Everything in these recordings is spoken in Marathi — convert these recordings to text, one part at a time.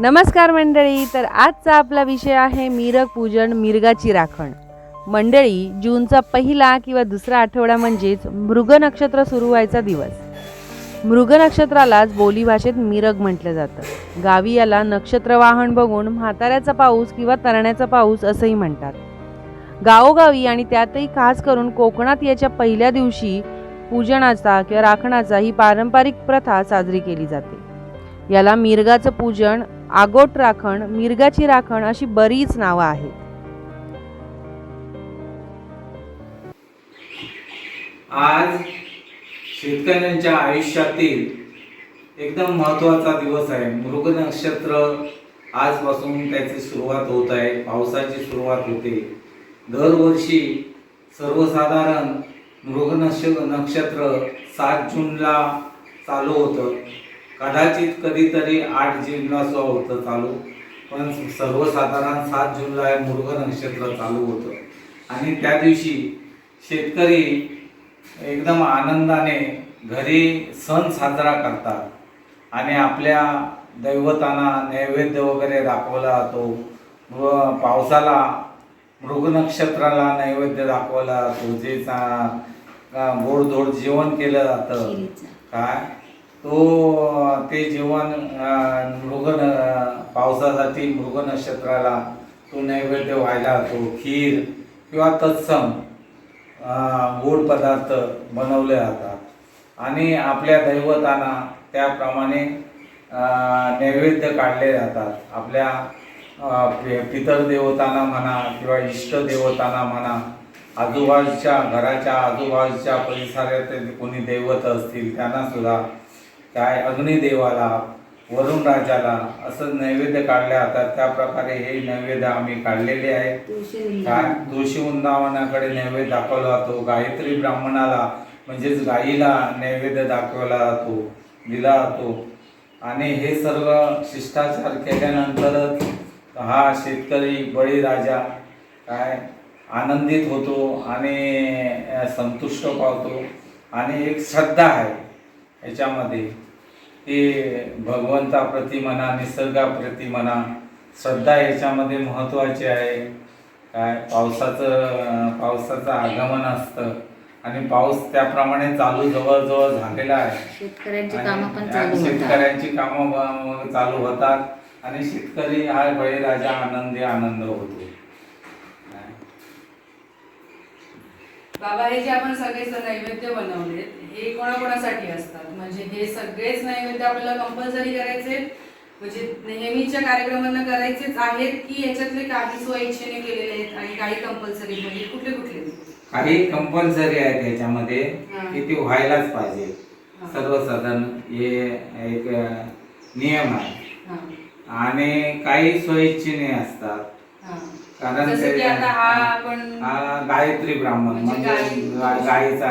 नमस्कार मंडळी तर आजचा आपला विषय आहे मिरग पूजन मिरगाची राखण. मंडळी जूनचा पहिला किंवा दुसरा आठवडा म्हणजेच मृग नक्षत्र सुरू व्हायचा दिवस. मृग नक्षत्रालाच बोलीभाषेत मिरग म्हटलं जातं. गावी याला नक्षत्रवाहन बघून म्हाताऱ्याचा पाऊस किंवा तरण्याचा पाऊस असंही म्हणतात. गावोगावी आणि त्यातही खास करून कोकणात याच्या पहिल्या दिवशी पूजनाचा किंवा राखणाचा ही पारंपरिक प्रथा साजरी केली जाते. याला मिरगाचं पूजन आगोट राखण मिरगाची राखण अशी बरीच नावं आहेत. आज शेतकऱ्यांच्या आयुष्यातील एकदम महत्त्वाचा दिवस आहे. मृग नक्षत्र आजपासून त्याची सुरुवात होत आहे. पावसाची सुरुवात होते. दरवर्षी सर्वसाधारण मृग नक्ष नक्षत्र सात जूनला चालू होतं. कदाचित कधीतरी आठ जूनला सुद्धा होतं चालू पण सर्वसाधारण सात जूनला हे मृग नक्षत्र चालू होतं. आणि त्या दिवशी शेतकरी एकदम आनंदाने घरी सण साजरा करतात आणि आपल्या दैवतांना नैवेद्य वगैरे दाखवला जातो. व पावसाला मृग नक्षत्राला नैवेद्य दाखवला जातो जे गोडधोड जेवण केलं जातं. काय? तो ते जेवण मृग पावसासाठी मृग नक्षत्राला तो नैवेद्य व्हायला असतो खीर किंवा तत्सम गोड पदार्थ बनवले जातात. आणि आपल्या दैवतांना त्याप्रमाणे नैवेद्य काढले जातात. आपल्या पितर देवतांना म्हणा किंवा इष्ट देवतांना म्हणा आजूबाजूच्या घराच्या आजूबाजूच्या परिसरात कोणी दैवत असतील त्यांना सुद्धा काय अग्निदेवाला वरुण राजाला असं नैवेद्य काढले जातात त्या प्रकारे हे नैवेद्य आम्ही काढलेले आहेत काय? तुळशी वृंदावनाकडे नैवेद्य दाखवला जातो. गायत्री ब्राह्मणाला म्हणजेच गाईला नैवेद्य दाखवला जातो दिला जातो. आणि हे सर्व शिष्टाचार केल्यानंतरच हा शेतकरी बळीराजा काय? आनंदित होतो आणि संतुष्ट पावतो. आणि एक श्रद्धा आहे. याच्यामध्ये की भगवंताप्रती म्हणा निसर्गाप्रती म्हणा श्रद्धा याच्यामध्ये महत्त्वाची आहे. काय? पावसाचं पावसाचं आगमन असतं. आणि पाऊस त्याप्रमाणे चालू जवळजवळ झालेला आहे. शेतकऱ्यांची आणि कामं पण चालू होतात. शेतकऱ्यांची कामं ब- चालू होतात. आणि शेतकरी हा बळीराजा आनंदी आनंद होतो? बाबा हे जे आपण सगळे स- नैवेद्य बनवलेत हे कोणाकोणासाठी असतात? म्हणजे हे सगळेच नैवेद्य आपल्याला कंपल्सरी करायचे म्हणजे नेहमीच्या कार्यक्रमांना करायचेच आहेत की याच्यातले काही स्वइच्छेने केलेले आहेत आणि काही कंपल्सरी म्हणजे कुठले कुठले? काही कंपल्सरी आहेत याच्यामध्ये. की ते व्हायलाच पाहिजे. सर्वसाधारण हे एक नियम आहे. आणि काही स्वइच्छेने असतात. जसं की ते- आता हा आपण हा गायत्री ब्राह्मण म्हणजे म्हणजे गाई- गायीचा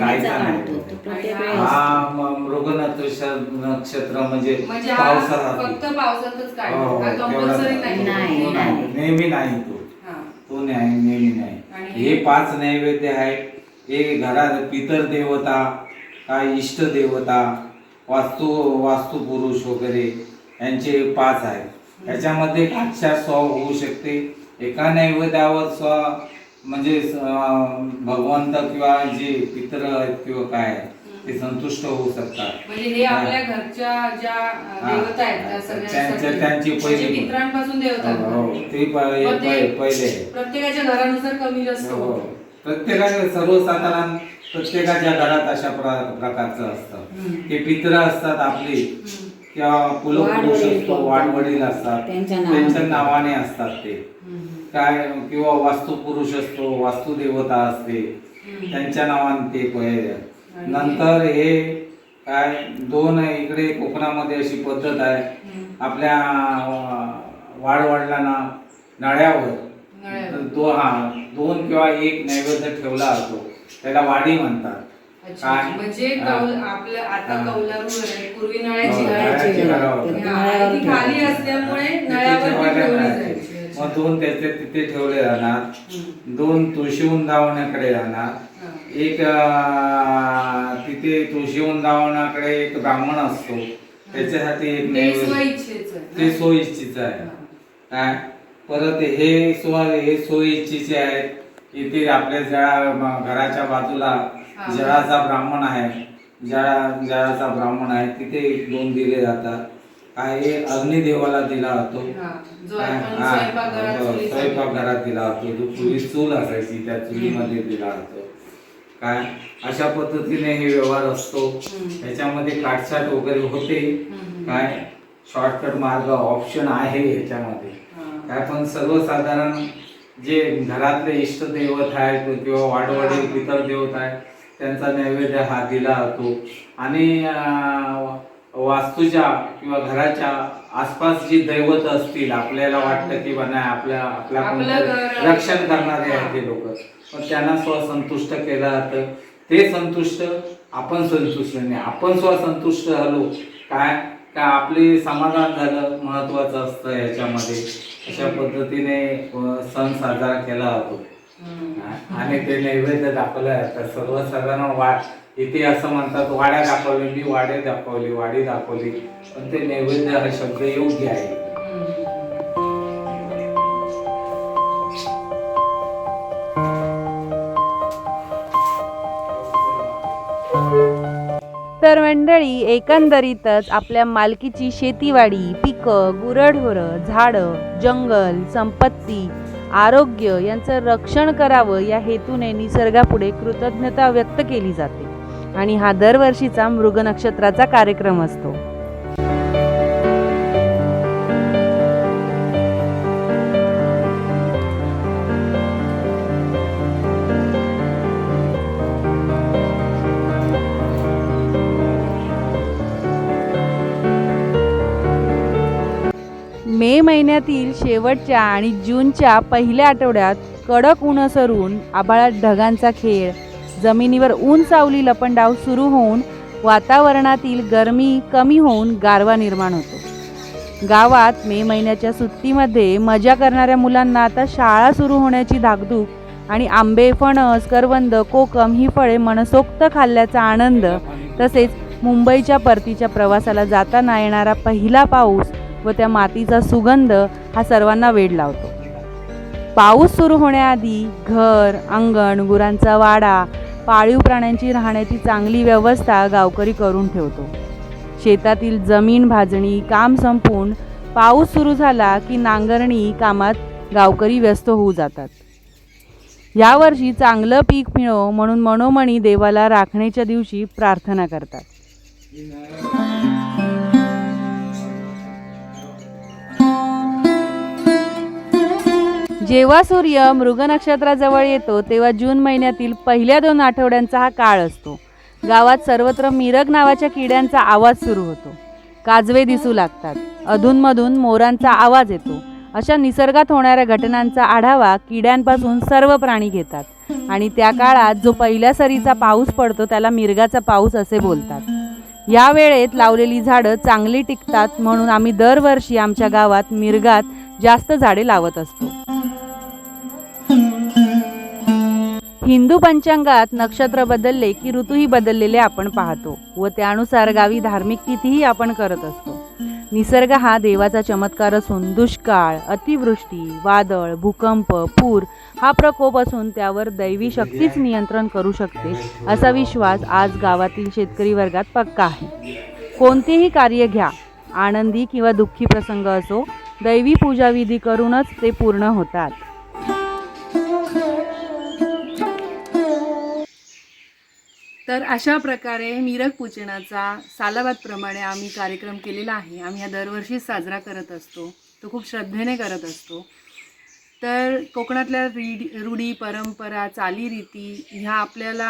गायीचा नाही तो. प्रत्येक वेळेस. हा म- मृग नक्षत्र नक्षत्र म्हणजे म्हणजे हा पावसासाठी फक्त पावसातच हो, काढतो हो, कंपल्सरी तेवढाच. नाही नाही, तो. नाही. नेहमी नाही तो. हा. तो नाही नेहमी नाही. आणि- हे पाच नैवेद्य आहेत. हे घरात पितर देवता काय इष्ट देवता वास्तू वास्तू पुरुष वगैरे यांचे पाच आहेत. याच्यामध्ये काक्षा स्व होऊ शकते एका नैवेद्यावर स्व म्हणजे भगवंत किंवा जे पितर आहेत किंवा काय ते संतुष्ट होऊ शकतात म्हणजे हे आपल्या घरच्या ज्या. देवता आहेत त्यांची पहिली- म्हणजे पितरांपासून देवता हो, हो. ते हे ते पहिले. प्रत्येकाच्या घरानुसार कमी जास्त सर्वसाधारण प्रत्येकाच्या घरात अशा प्र- प्रकारचं असतं. ते पित्र असतात आपली. किंवा कुलपुरुष असतो वाडवडील असतात त्यांच्या नावाने. असतात ते. काय किंवा वास्तुपुरुष असतो वास्तुदेवता असते. त्यांच्या नावाने ते पहिले नंतर हे काय दोन इकडे कोकणामध्ये अशी पद्धत आहे. आपल्या वाडवडिलांना नळ्यावर. तो हा दोन किंवा एक नैवेद्य ठेवला जातो त्याला वाडी म्हणतात अच्छा. काय? म्हणजे. कौल आपलं आता हा. कौलारू घर आहे पूर्वी नळ्याची हो. हा, ती खाली असल्यामुळे नळ्यावर ती ठेवली. जायची. मग दोन त्याचे तिथे ठेवले जाणार हम्म. दोन तुळशी वृंदावनाकडे जाणार हा. एक अं, तिथे तुळशी वृंदावनाकडे एक ब्राह्मण असतो त्याच्यासाठी एक ते नैवेद्य स्वइच्छेचं आहे ते ना? सोयीचीच आहे काय परत हे सोय हे सोयीचीचे आहेत इथे आपल्या जळा म- घराच्या बाजूला. जळाचा ब्राह्मण आहे जळा जळाचा ब्राह्मण आहे तिथे दोन दिले जातात. काय हे अग्निदेवाला दिला जातो. हा, स्वयंपाकघरात दिला जातो. जो पूर्वी चूल असायची त्या चुलीमध्ये दिला जातो. काय? अशा पद्धतीने हे व्यवहार असतो. त्याच्यामध्ये काटछाट वगैरे होते. काय? शॉर्टकट मार्ग ऑप्शन आहे याच्यामध्ये. काय? पण सर्वसाधारण जे घरातले इष्ट दैवत आहेत किंवा वाडवडील पितर देवत आहेत त्यांचा नैवेद्य हा दिला जातो. आणि वास्तूच्या किंवा घराच्या आसपास जी दैवत असतील आपल्याला वाटतं की बा नाही आपल्या आपल्या रक्षण करणारे आहेत ते लोक. पण त्यांना स्वसंतुष्ट केलं जातं. ते संतुष्ट आपण संतुष्ट नाही. आपण स्वसंतुष्ट झालो. काय? काय आपले समाधान झालं महत्वाचं असतं याच्यामध्ये. अशा पद्धतीने सण साजरा केला जातो. आणि ते नैवेद्य दाखवलं जातं सर्वसाधारण वा इथे असं म्हणतात वाड्या दाखवले मी वाडे दाखवली वाडी दाखवली. पण ते नैवेद्य हा शब्द योग्य आहे. तर मंडळी एकंदरीतच आपल्या मालकीची शेतीवाडी पिकं गुरढोरं झाडं जंगल संपत्ती आरोग्य यांचं रक्षण करावं या हेतूने निसर्गापुढे कृतज्ञता व्यक्त केली जाते. आणि हा दरवर्षीचा मृग नक्षत्राचा कार्यक्रम असतो. मे महिन्यातील शेवटच्या आणि जूनच्या पहिल्या आठवड्यात कडक ऊन सरून आभाळात ढगांचा खेळ. जमिनीवर ऊन सावली लपंडाव सुरू होऊन वातावरणातील गरमी कमी होऊन गारवा निर्माण होतो. गावात मे महिन्याच्या सुट्टीमध्ये मजा करणाऱ्या मुलांना आता शाळा सुरू होण्याची धाकधूक आणि आंबे फणस करवंद कोकम ही फळे मनसोक्त खाल्ल्याचा आनंद. तसेच मुंबईच्या परतीच्या प्रवासाला जाताना येणारा पहिला पाऊस व त्या मातीचा सुगंध हा सर्वांना वेड लावतो. पाऊस सुरू होण्याआधी घर अंगण गुरांचा वाडा पाळीव प्राण्यांची राहण्याची चांगली व्यवस्था गावकरी करून ठेवतो. शेतातील जमीन भाजणी काम संपून पाऊस सुरू झाला की नांगरणी कामात गावकरी व्यस्त होऊ जातात. यावर्षी चांगलं पीक मिळो म्हणून मनोमणी देवाला राखण्याच्या दिवशी प्रार्थना करतात. जेव्हा सूर्य मृग नक्षत्राजवळ येतो तेव्हा जून महिन्यातील पहिल्या दोन आठवड्यांचा हा काळ असतो. गावात सर्वत्र मिरग नावाच्या किड्यांचा आवाज सुरू होतो. काजवे दिसू लागतात. अधूनमधून मोरांचा आवाज येतो. अशा निसर्गात होणाऱ्या घटनांचा आढावा किड्यांपासून सर्व प्राणी घेतात. आणि त्या काळात जो पहिल्या सरीचा पाऊस पडतो त्याला मिरगाचा पाऊस असे बोलतात. या वेळेत लावलेली झाडं चांगली टिकतात म्हणून आम्ही दरवर्षी आमच्या गावात मिरगात जास्त झाडे लावत असतो. हिंदू पंचांगात नक्षत्र बदलले की ऋतूही बदललेले आपण पाहतो व त्यानुसार गावी धार्मिक तिथीही आपण करत असतो. निसर्ग हा देवाचा चमत्कार असून दुष्काळ अतिवृष्टी वादळ भूकंप पूर हा प्रकोप असून त्यावर दैवी शक्तीच नियंत्रण करू शकते असा विश्वास आज गावातील शेतकरी वर्गात पक्का आहे. कोणतेही कार्य घ्या. आनंदी किंवा दुःखी प्रसंग असो दैवी पूजाविधी करूनच ते पूर्ण होतात. तर अशा प्रकारे मीरक पूजनाचा सालाबादप्रमाणे आम्ही कार्यक्रम केलेला आहे. आम्ही हा दरवर्षी साजरा करत असतो. तो खूप श्रद्धेने करत असतो. तर कोकणातल्या रीडी रूढी परंपरा चालीरीती ह्या आपल्याला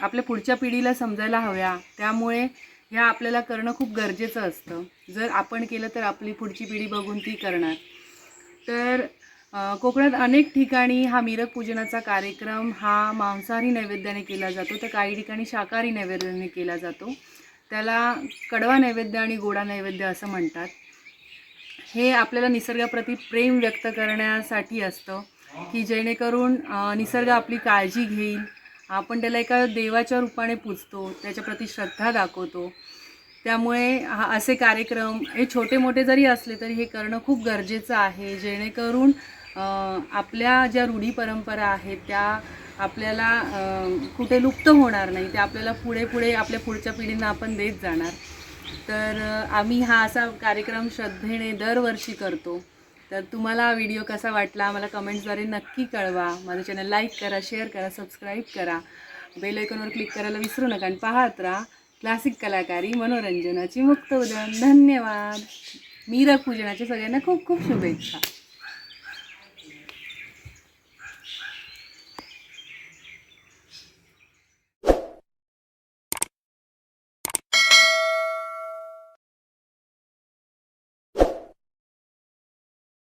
आपल्या पुढच्या पिढीला समजायला हव्या. त्यामुळे ह्या आपल्याला करणं खूप गरजेचं असतं. जर आपण केलं तर आपली पुढची पिढी बघून ती करणार. तर कोकणात अनेक ठिकाणी हा मिरक पूजनाचा कार्यक्रम हा मांसाहारी नैवेद्याने केला जातो तर काही ठिकाणी शाकाहारी नैवेद्याने केला जातो. त्याला कडवा नैवेद्य आणि गोडा नैवेद्य असं म्हणतात. हे आपल्याला निसर्गाप्रती प्रेम व्यक्त करण्यासाठी असतं की जेणेकरून निसर्ग आपली काळजी घेईल. आपण त्याला एका देवाच्या रूपाने पूजतो त्याच्याप्रती श्रद्धा दाखवतो. त्यामुळे हा असे कार्यक्रम हे छोटे मोठे जरी असले तरी हे करणं खूप गरजेचं आहे जेणेकरून आपल्या ज्या रूढी परंपरा आहेत त्या आपल्याला कुठे लुप्त होणार नाही त्या आपल्याला पुढे पुढे आपल्या पुढच्या पिढींना आपण देत जाणार. तर आम्ही हा असा कार्यक्रम श्रद्धेने दरवर्षी करतो. तर तुम्हाला हा व्हिडिओ कसा वाटला मला कमेंट्सद्वारे नक्की कळवा. माझं चॅनल लाईक करा शेअर करा सबस्क्राईब करा. बेल आयकॉनवर क्लिक करायला विसरू नका आणि पाहत राहा क्लासिक कलाकारी मनोरंजनाची मुक्त उदाहरण धन्यवाद. मीरक पूजनाच्या सगळ्यांना खूप खूप शुभेच्छा.